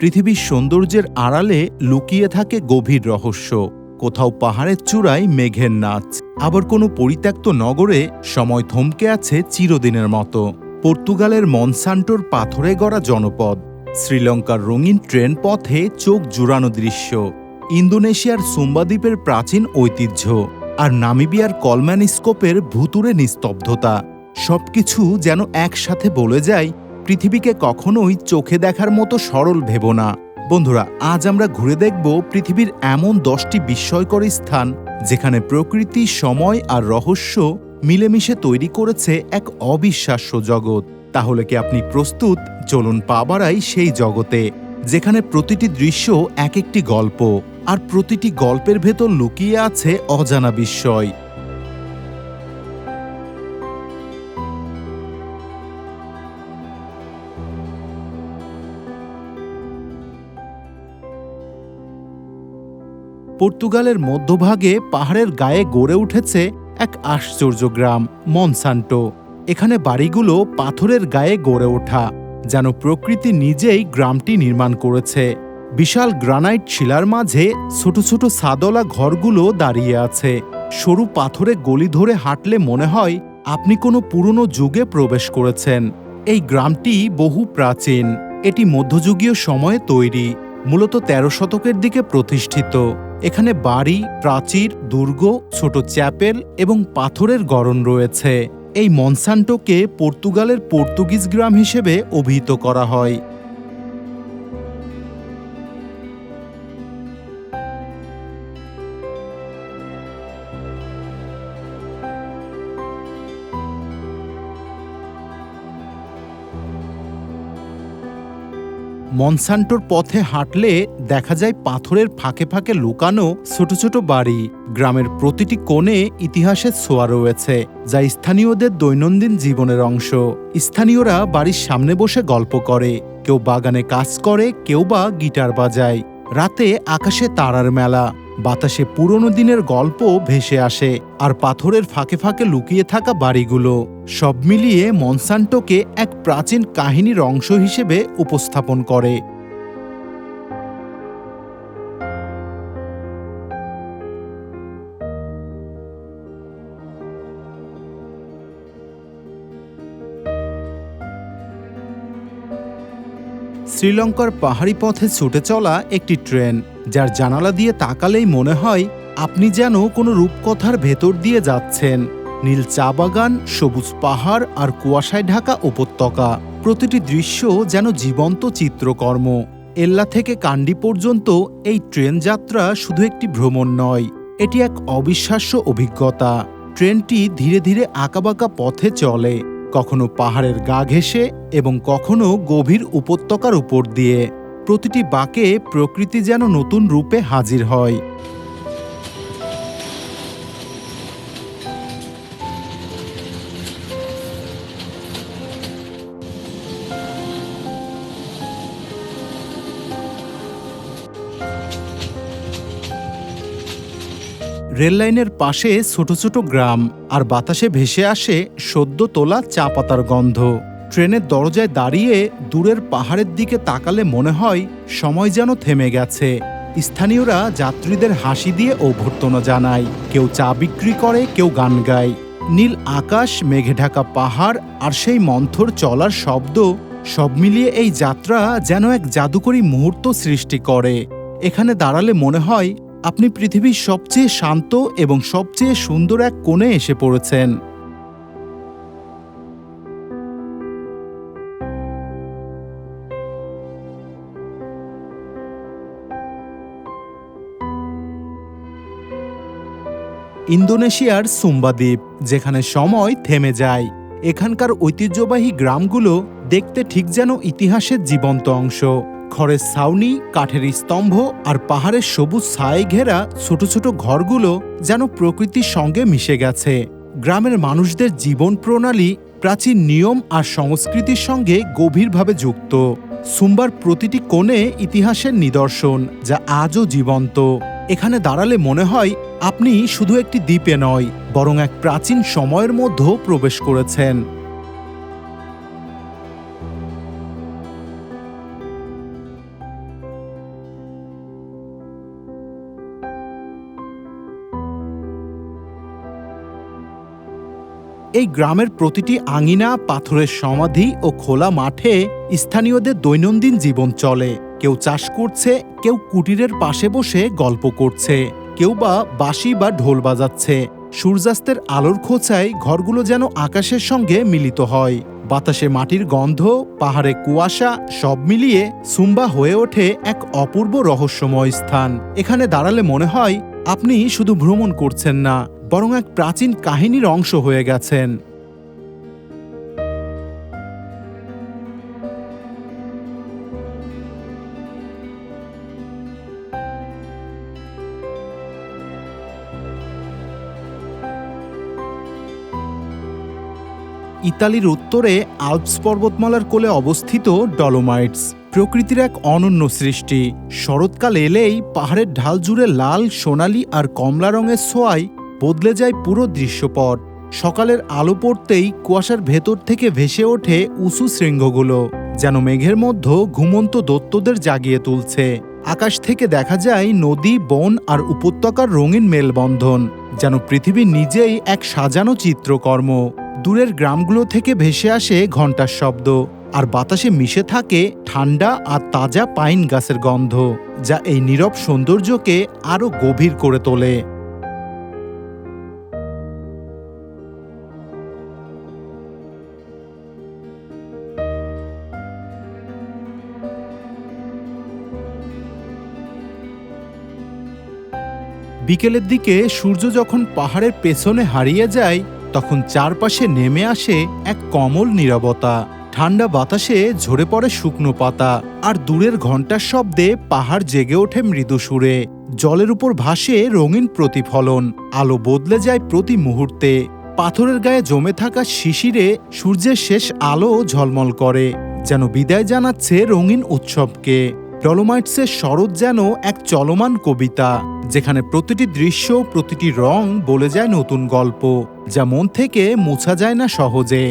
পৃথিবীর সৌন্দর্যের আড়ালে লুকিয়ে থাকে গভীর রহস্য। কোথাও পাহাড়ের চূড়ায় মেঘের নাচ। আবার কোনো পরিত্যক্ত নগরে সময় থমকে আছে চিরদিনের মতো। পর্তুগালের মনসান্টোর পাথরে গড়া জনপদ। শ্রীলঙ্কার রঙিন ট্রেন পথে চোখ জুড়ানো দৃশ্য। ইন্দোনেশিয়ার সুম্বা দ্বীপের প্রাচীন ঐতিহ্য। আর নামিবিয়ার কলম্যানিস্কোপের ভুতুরে নিস্তব্ধতা। সবকিছু যেন একসাথে বলে যায় পৃথিবীকে কখনোই চোখে দেখার মতো সরল ভেব না। বন্ধুরা, আজ আমরা ঘুরে দেখব পৃথিবীর এমন দশটি বিস্ময়কর স্থান যেখানে প্রকৃতি, সময় আর রহস্য মিলেমিশে তৈরি করেছে এক অবিশ্বাস্য জগৎ। তাহলে কি আপনি প্রস্তুত? চলুন পা বাড়াই সেই জগতে, যেখানে প্রতিটি দৃশ্য এক একটি গল্প, আর প্রতিটি গল্পের ভেতর লুকিয়ে আছে অজানা বিস্ময়। পর্তুগালের মধ্যভাগে পাহাড়ের গায়ে গড়ে উঠেছে এক আশ্চর্য গ্রাম, মনসান্টো। এখানে বাড়িগুলো পাথরের গায়ে গড়ে ওঠা, যেন প্রকৃতি নিজেই গ্রামটি নির্মাণ করেছে। বিশাল গ্রানাইট শিলার মাঝে ছোট ছোট সাদলা ঘরগুলো দাঁড়িয়ে আছে। সরু পাথরে গলি ধরে হাঁটলে মনে হয় আপনি কোনো পুরনো যুগে প্রবেশ করেছেন। এই গ্রামটি বহু প্রাচীন, এটি মধ্যযুগীয় সময়ে তৈরি, মূলত তেরো শতকের দিকে প্রতিষ্ঠিত। এখানে বাড়ি, প্রাচীর, দুর্গ, ছোট চ্যাপেল এবং পাথরের গড়ন রয়েছে। এই মনসান্টোকে পর্তুগালের পর্তুগিজ গ্রাম হিসেবে অভিহিত করা হয়। মনসান্টোর পথে হাঁটলে দেখা যায় পাথরের ফাঁকে ফাঁকে লুকানো ছোট ছোট বাড়ি। গ্রামের প্রতিটি কোণে ইতিহাসের ছোঁয়া রয়েছে, যা স্থানীয়দের দৈনন্দিন জীবনের অংশ। স্থানীয়রা বাড়ির সামনে বসে গল্প করে, কেউ বাগানে কাজ করে, কেউ বা গিটার বাজায়। রাতে আকাশে তারার মেলা। বাতাসে পুরনো দিনের গল্প ভেসে আসে আর পাথরের ফাঁকে ফাঁকে লুকিয়ে থাকা বাড়িগুলো। সব মিলিয়ে মনসান্টোকে এক প্রাচীন কাহিনীর অংশ হিসেবে উপস্থাপন করে। শ্রীলঙ্কার পাহাড়ি পথে ছুটে চলা একটি ট্রেন। যার জানালা দিয়ে তাকালেই মনে হয় আপনি যেন কোনো রূপকথার ভেতর দিয়ে যাচ্ছেন। নীল চা বাগান, সবুজ পাহাড় আর কুয়াশায় ঢাকা উপত্যকা। প্রতিটি দৃশ্য যেন জীবন্ত চিত্রকর্ম। এল্লা থেকে কান্ডি পর্যন্ত এই ট্রেন যাত্রা শুধু একটি ভ্রমণ নয়, এটি এক অবিশ্বাস্য অভিজ্ঞতা। ট্রেনটি ধীরে ধীরে আঁকাবাঁকা পথে চলে, কখনো পাহাড়ের গা ঘেঁষে এবং কখনো গভীর উপত্যকার উপর দিয়ে। প্রতিটি বাঁকে প্রকৃতি যেন নতুন রূপে হাজির হয়। রেললাইনের পাশে ছোট ছোট গ্রাম আর বাতাসে ভেসে আসে সদ্য তোলা চা পাতার গন্ধ। ট্রেনের দরজায় দাঁড়িয়ে দূরের পাহাড়ের দিকে তাকালে মনে হয় সময় যেন থেমে গেছে। স্থানীয়রা যাত্রীদের হাসি দিয়ে অভ্যর্থনা জানায়, কেউ চা বিক্রি করে, কেউ গান গায়। নীল আকাশ, মেঘে ঢাকা পাহাড় আর সেই মন্থর চলার শব্দ, সব মিলিয়ে এই যাত্রা যেন এক জাদুকরী মুহূর্ত সৃষ্টি করে। এখানে দাঁড়ালে মনে হয় আপনি পৃথিবীর সবচেয়ে শান্ত এবং সবচেয়ে সুন্দর এক কোণে এসে পড়েছেন। ইন্দোনেশিয়ার সুম্বা দ্বীপ, যেখানে সময় থেমে যায়। এখানকার ঐতিহ্যবাহী গ্রামগুলো দেখতে ঠিক যেন ইতিহাসের জীবন্ত অংশ। খড়ের ছাউনি, কাঠের স্তম্ভ আর পাহাড়ের সবুজ ছায় ঘেরা ছোট ছোট ঘরগুলো যেন প্রকৃতির সঙ্গে মিশে গেছে। গ্রামের মানুষদের জীবন প্রণালী, প্রাচীন নিয়ম আর সংস্কৃতির সঙ্গে গভীরভাবে যুক্ত। সুম্বার প্রতিটি কোণে ইতিহাসের নিদর্শন, যা আজও জীবন্ত। এখানে দাঁড়ালে মনে হয় আপনি শুধু একটি দ্বীপে নয়, বরং এক প্রাচীন সময়ের মধ্যেও প্রবেশ করেছেন। এই গ্রামের প্রতিটি আঙিনা, পাথরের সমাধি ও খোলা মাঠে স্থানীয়দের দৈনন্দিন জীবন চলে। কেউ চাষ করছে, কেউ কুটিরের পাশে বসে গল্প করছে, কেউ বা বাঁশি বা ঢোল বাজাচ্ছে। সূর্যাস্তের আলোর খোঁচায় ঘরগুলো যেন আকাশের সঙ্গে মিলিত হয়। বাতাসে মাটির গন্ধ, পাহাড়ে কুয়াশা, সব মিলিয়ে সুম্বা হয়ে ওঠে এক অপূর্ব রহস্যময় স্থান। এখানে দাঁড়ালে মনে হয়, আপনি শুধু ভ্রমণ করছেন না, বরং এক প্রাচীন কাহিনীর অংশ হয়ে গেছেন। ইতালির উত্তরে আল্পস পর্বতমালার কোলে অবস্থিত ডলোমাইটস, প্রকৃতির এক অনন্য সৃষ্টি। শরৎকাল এলেই পাহাড়ের ঢাল জুড়ে লাল, সোনালি আর কমলা রঙের ছোঁয়ায় বদলে যায় পুরো দৃশ্যপট। সকালের আলো পড়তেই কুয়াশার ভেতর থেকে ভেসে ওঠে উঁচু শৃঙ্গগুলো, যেন মেঘের মধ্যে ঘুমন্ত দত্তদের জাগিয়ে তুলছে। আকাশ থেকে দেখা যায় নদী, বন আর উপত্যকার রঙিন মেলবন্ধন, যেন পৃথিবী নিজেই এক সাজানো চিত্রকর্ম। দূরের গ্রামগুলো থেকে ভেসে আসে ঘণ্টার শব্দ। আর বাতাসে মিশে থাকে ঠান্ডা আর তাজা পাইন গাছের গন্ধ, যা এই নীরব সৌন্দর্যকে আরও গভীর করে তোলে। বিকেলের দিকে সূর্য যখন পাহাড়ের পেছনে হারিয়ে যায় তখন চারপাশে নেমে আসে এক কমল নীরবতা। ঠান্ডা বাতাসে ঝরে পড়ে শুকনো পাতা, আর দূরের ঘণ্টার শব্দে পাহাড় জেগে ওঠে মৃদু সুরে। জলের উপর ভাসে রঙিন প্রতিফলন, আলো বদলে যায় প্রতি মুহূর্তে। পাথরের গায়ে জমে থাকা শিশিরে সূর্যের শেষ আলো ঝলমল করে, যেন বিদায় জানাচ্ছে রঙিন উৎসবকে। ডলোমাইটসের শরৎ যেন এক চলমান কবিতা, যেখানে প্রতিটি দৃশ্য, প্রতিটি রং বলে যায় নতুন গল্প। যা মন থেকে মোছা যায় না সহজে।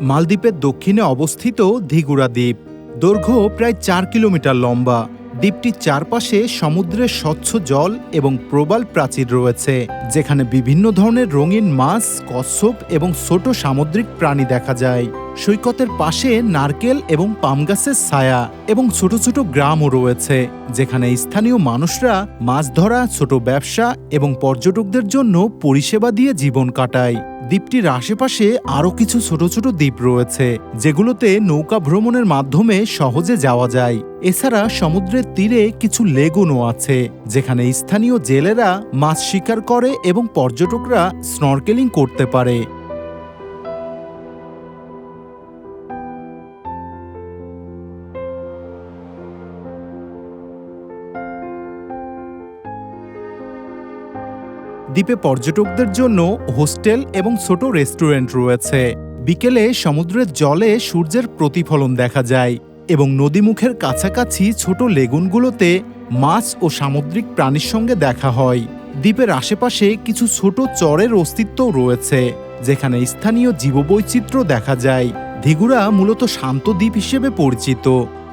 মালদ্বীপের দক্ষিণে অবস্থিত ধিগুড়া দ্বীপ, দৈর্ঘ্য প্রায় চার কিলোমিটার লম্বা। দ্বীপটির চারপাশে সমুদ্রের স্বচ্ছ জল এবং প্রবাল প্রাচীর রয়েছে, যেখানে বিভিন্ন ধরনের রঙিন মাছ, কচ্ছপ এবং ছোট সামুদ্রিক প্রাণী দেখা যায়। সৈকতের পাশে নারকেল এবং পাম গাছের ছায়া এবং ছোট ছোট গ্রামও রয়েছে, যেখানে স্থানীয় মানুষরা মাছ ধরা, ছোট ব্যবসা এবং পর্যটকদের জন্য পরিষেবা দিয়ে জীবন কাটায়। দ্বীপটির আশেপাশে আরও কিছু ছোট ছোট দ্বীপ রয়েছে, যেগুলোতে নৌকা ভ্রমণের মাধ্যমে সহজে যাওয়া যায়। এছাড়া সমুদ্রের তীরে কিছু লেগুনও আছে, যেখানে স্থানীয় জেলেরা মাছ শিকার করে এবং পর্যটকরা স্নরকেলিং করতে পারে। দ্বীপে পর্যটকদের জন্য হোস্টেল এবং ছোট রেস্টুরেন্ট রয়েছে। বিকেলে সমুদ্রের জলে সূর্যের প্রতিফলন দেখা যায় এবং নদীমুখের কাছাকাছি ছোট লেগুনগুলোতে মাছ ও সামুদ্রিক প্রাণীর সঙ্গে দেখা হয়। দ্বীপের আশেপাশে কিছু ছোট চরের অস্তিত্বও রয়েছে, যেখানে স্থানীয় জীববৈচিত্র্য দেখা যায়। ধিগুরা মূলত শান্ত দ্বীপ হিসেবে পরিচিত,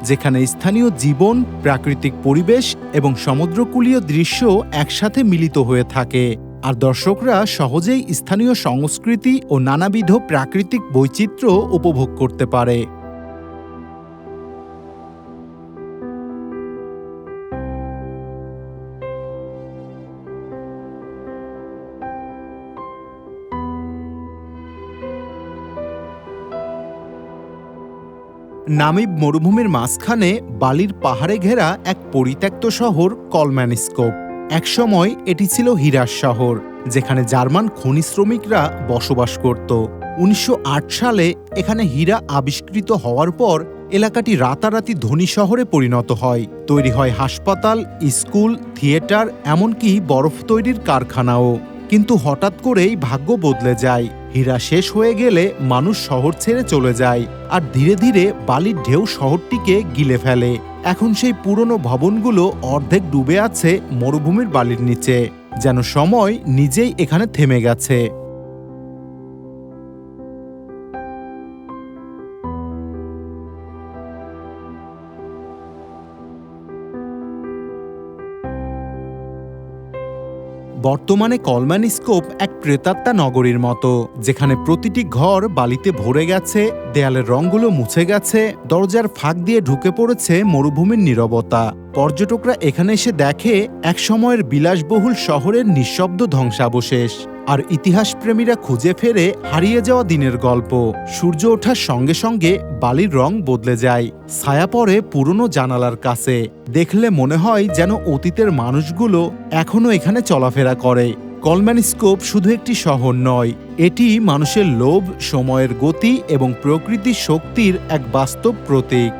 যেখানে স্থানীয় জীবন, প্রাকৃতিক পরিবেশ এবং সমুদ্রকূলীয় দৃশ্য একসাথে মিলিত হয়ে থাকে। আর দর্শকরা সহজেই স্থানীয় সংস্কৃতি ও নানাবিধ প্রাকৃতিক বৈচিত্র্য উপভোগ করতে পারে। নামিব মরুভূমির মাঝখানে বালির পাহাড়ে ঘেরা এক পরিত্যক্ত শহর কলম্যানিস্কোপ। একসময় এটি ছিল হীরার শহর, যেখানে জার্মান খনি শ্রমিকরা বসবাস করত। উনিশশো আট সালে এখানে হীরা আবিষ্কৃত হওয়ার পর এলাকাটি রাতারাতি ধনী শহরে পরিণত হয়। তৈরি হয় হাসপাতাল, স্কুল, থিয়েটার, এমনকি বরফ তৈরির কারখানাও। কিন্তু হঠাৎ করেই ভাগ্য বদলে যায়। হীরা শেষ হয়ে গেলে মানুষ শহর ছেড়ে চলে যায়, আর ধীরে ধীরে বালির ঢেউ শহরটিকে গিলে ফেলে। এখন সেই পুরনো ভবনগুলো অর্ধেক ডুবে আছে মরুভূমির বালির নিচে, যেন সময় নিজেই এখানে থেমে গেছে। বর্তমানে কলম্যান স্কোপ এক প্রেতাত্মা নগরীর মতো, যেখানে প্রতিটি ঘর বালিতে ভরে গেছে, দেয়ালের রঙগুলো মুছে গেছে, দরজার ফাঁক দিয়ে ঢুকে পড়েছে মরুভূমির নিরবতা। পর্যটকরা এখানে এসে দেখে এক সময়ের বিলাসবহুল শহরের নিঃশব্দ ধ্বংসাবশেষ। আর ইতিহাসপ্রেমীরা খুঁজে ফেরে হারিয়ে যাওয়া দিনের গল্প। সূর্য ওঠার সঙ্গে সঙ্গে বালির রং বদলে যায়। ছায়া পড়ে পুরনো জানালার কাছে। দেখলে মনে হয় যেন অতীতের মানুষগুলো এখনও এখানে চলাফেরা করে। কলম্যান স্কোপ শুধু একটি শহর নয়, এটি মানুষের লোভ, সময়ের গতি এবং প্রকৃতির শক্তির এক বাস্তব প্রতীক।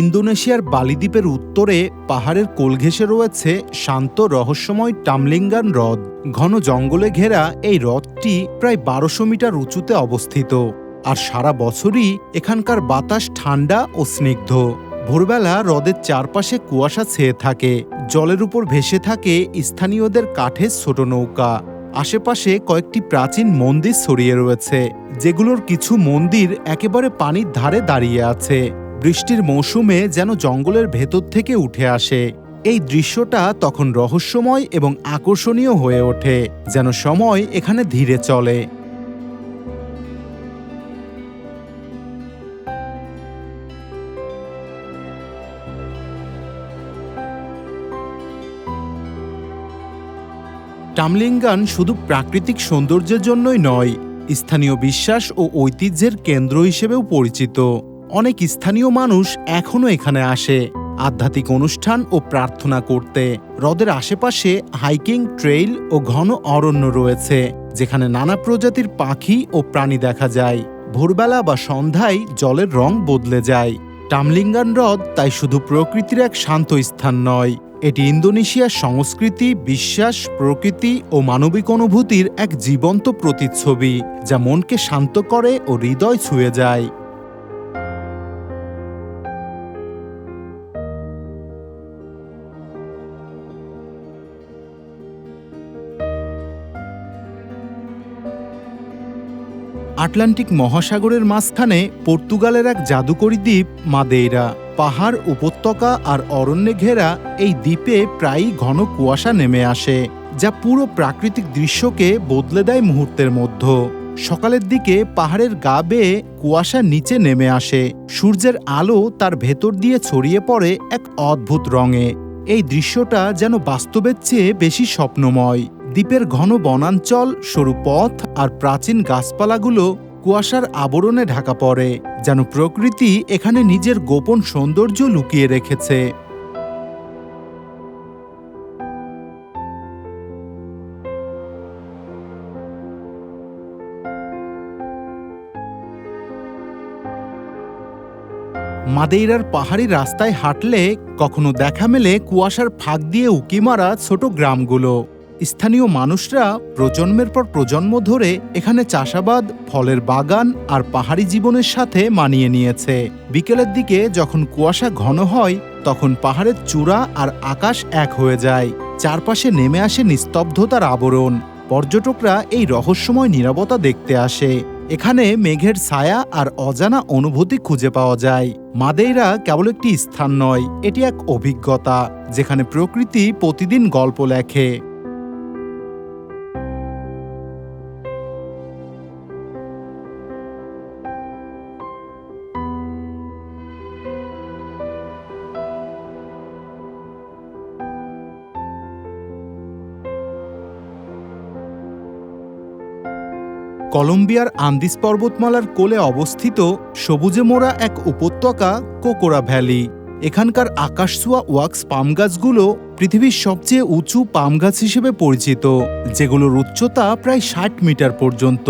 ইন্দোনেশিয়ার বালিদ্বীপের উত্তরে পাহাড়ের কোল রয়েছে শান্ত রহস্যময় টামলিঙ্গান হ্রদ। ঘন জঙ্গলে ঘেরা এই হ্রদটি প্রায় বারোশো মিটার উঁচুতে অবস্থিত। আর সারা বছরই এখানকার বাতাস ঠান্ডা ও স্নিগ্ধ। ভোরবেলা হ্রদের চারপাশে কুয়াশা ছেয়ে থাকে, জলের উপর ভেসে থাকে স্থানীয়দের কাঠের ছোট নৌকা। আশেপাশে কয়েকটি প্রাচীন মন্দির ছড়িয়ে রয়েছে, যেগুলোর কিছু মন্দির একেবারে পানির ধারে দাঁড়িয়ে আছে। বৃষ্টির মৌসুমে যেন জঙ্গলের ভেতর থেকে উঠে আসে। এই দৃশ্যটা তখন রহস্যময় এবং আকর্ষণীয় হয়ে ওঠে, যেন সময় এখানে ধীরে চলে। টামলিঙ্গান শুধু প্রাকৃতিক সৌন্দর্যের জন্যই নয়, স্থানীয় বিশ্বাস ও ঐতিহ্যের কেন্দ্র হিসেবেও পরিচিত। অনেক স্থানীয় মানুষ এখনও এখানে আসে। আধ্যাত্মিক অনুষ্ঠান ও প্রার্থনা করতে। হ্রদের আশেপাশে হাইকিং, ট্রেইল ও ঘন অরণ্য রয়েছে, যেখানে নানা প্রজাতির পাখি ও প্রাণী দেখা যায়। ভোরবেলা বা সন্ধ্যায় জলের রং বদলে যায়। টামলিঙ্গান হ্রদ তাই শুধু প্রকৃতির এক শান্ত স্থান নয়, এটি ইন্দোনেশিয়ার সংস্কৃতি, বিশ্বাস, প্রকৃতি ও মানবিক অনুভূতির এক জীবন্ত প্রতিচ্ছবি, যা মনকে শান্ত করে ও হৃদয় ছুঁয়ে যায়। আটলান্টিক মহাসাগরের মাঝখানে পর্তুগালের এক জাদুকরী দ্বীপ মাদেইরা। পাহাড়, উপত্যকা আর অরণ্যে ঘেরা এই দ্বীপে প্রায়ই ঘন কুয়াশা নেমে আসে, যা পুরো প্রাকৃতিক দৃশ্যকে বদলে দেয় মুহূর্তের মধ্যে। সকালের দিকে পাহাড়ের গা বেয়ে কুয়াশা নিচে নেমে আসে। সূর্যের আলো তার ভেতর দিয়ে ছড়িয়ে পড়ে এক অদ্ভুত রঙে। এই দৃশ্যটা যেন বাস্তবের চেয়ে বেশি স্বপ্নময়। দ্বীপের ঘন বনাঞ্চল, সরু পথ আর প্রাচীন গাছপালাগুলো কুয়াশার আবরণে ঢাকা পড়ে, যেন প্রকৃতি এখানে নিজের গোপন সৌন্দর্য লুকিয়ে রেখেছে। মাদেইরার পাহাড়ি রাস্তায় হাঁটলে কখনো দেখা মেলে কুয়াশার ফাঁক দিয়ে উকি মারা ছোট গ্রামগুলো। স্থানীয় মানুষরা প্রজন্মের পর প্রজন্ম ধরে এখানে চাষাবাদ, ফলের বাগান আর পাহাড়ি জীবনের সাথে মানিয়ে নিয়েছে। বিকেলের দিকে যখন কুয়াশা ঘন হয়, তখন পাহাড়ের চূড়া আর আকাশ এক হয়ে যায়। চারপাশে নেমে আসে নিস্তব্ধতার আবরণ। পর্যটকরা এই রহস্যময় নিরাপত্তা দেখতে আসে। এখানে মেঘের ছায়া আর অজানা অনুভূতি খুঁজে পাওয়া যায়। মাদেইরা কেবল একটি স্থান নয়, এটি এক অভিজ্ঞতা, যেখানে প্রকৃতি প্রতিদিন গল্প লেখে। কলম্বিয়ার আন্দিস পর্বতমালার কোলে অবস্থিত সবুজে মোড়া এক উপত্যকা কোকোরা ভ্যালি। এখানকার আকাশছোয়া ওয়াক্স পাম গাছগুলো পৃথিবীর সবচেয়ে উঁচু পাম গাছ হিসেবে পরিচিত, যেগুলোর উচ্চতা প্রায় ষাট মিটার পর্যন্ত।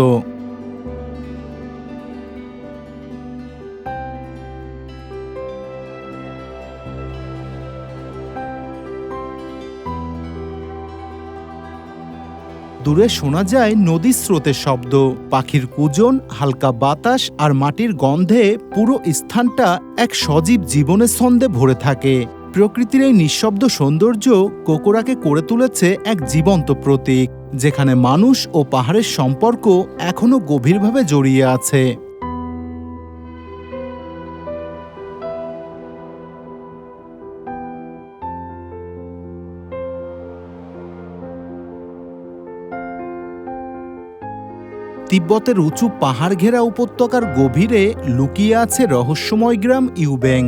দূরে শোনা যায় নদীর স্রোতের শব্দ। পাখির কুজন, হালকা বাতাস আর মাটির গন্ধে পুরো স্থানটা এক সজীব জীবনের ছন্দে ভরে থাকে। প্রকৃতির এই নিঃশব্দ সৌন্দর্য কোকোরাকে করে তুলেছে এক জীবন্ত প্রতীক, যেখানে মানুষ ও পাহাড়ের সম্পর্ক এখনও গভীরভাবে জড়িয়ে আছে। তিব্বতের উঁচু পাহাড় ঘেরা উপত্যকার গভীরে লুকিয়ে আছে রহস্যময় গ্রাম ইউব্যাং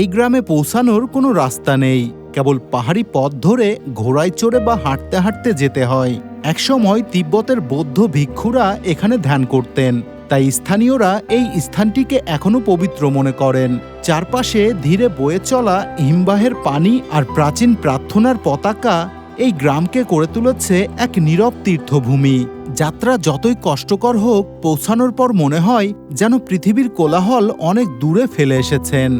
এই গ্রামে পৌঁছানোর কোনো রাস্তা নেই। কেবল পাহাড়ি পথ ধরে ঘোড়ায় চড়ে বা হাঁটতে হাঁটতে যেতে হয়। একসময় তিব্বতের বৌদ্ধ ভিক্ষুরা এখানে ধ্যান করতেন। তাই স্থানীয়রা এই স্থানটিকে এখনও পবিত্র মনে করেন। চারপাশে ধীরে বয়ে চলা হিমবাহের পানি আর প্রাচীন প্রার্থনার পতাকা এই গ্রামকে করে তুলেছে এক নীরব তীর্থভূমি। যাত্রা যতই কষ্টকর হোক, পৌঁছানোর পর মনে হয় যেন পৃথিবীর কোলাহল অনেক দূরে ফেলে এসেছেন।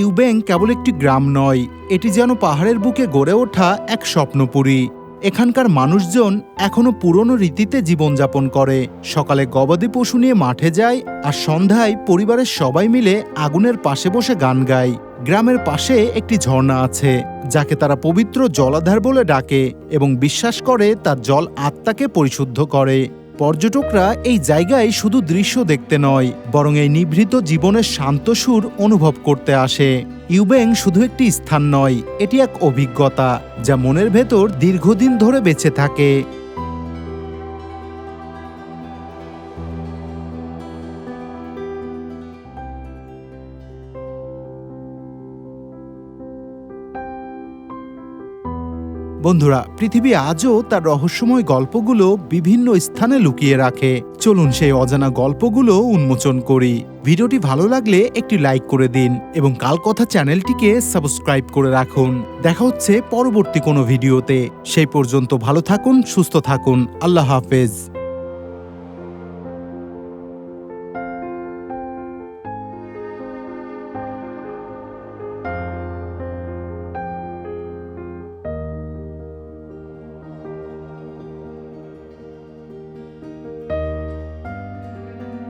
ইউবেং কেবল একটি গ্রাম নয়, এটি যেন পাহাড়ের বুকে গড়ে ওঠা এক স্বপ্নপুরী। এখানকার মানুষজন এখনও পুরনো রীতিতে জীবনযাপন করে। সকালে গবাদি পশু নিয়ে মাঠে যায় আর সন্ধ্যায় পরিবারের সবাই মিলে আগুনের পাশে বসে গান গায়। গ্রামের পাশে একটি ঝর্ণা আছে, যাকে তারা পবিত্র জলাধার বলে ডাকে এবং বিশ্বাস করে তার জল আত্মাকে পরিশুদ্ধ করে। পর্যটকরা এই জায়গায় শুধু দৃশ্য দেখতে নয়, বরং এই নিভৃত জীবনের শান্ত সুর অনুভব করতে আসে। ইউবেং শুধু একটি স্থান নয়, এটি এক অভিজ্ঞতা যা মনের ভেতর দীর্ঘদিন ধরে বেঁচে থাকে। বন্ধুরা, পৃথিবী আজও তার রহস্যময় গল্পগুলো বিভিন্ন স্থানে লুকিয়ে রাখে। চলুন সেই অজানা গল্পগুলো উন্মোচন করি। ভিডিওটি ভালো লাগলে একটি লাইক করে দিন এবং কাল কথা চ্যানেলটিকে সাবস্ক্রাইব করে রাখুন। দেখা হচ্ছে পরবর্তী কোনো ভিডিওতে। সেই পর্যন্ত ভালো থাকুন, সুস্থ থাকুন। আল্লাহ হাফেজ।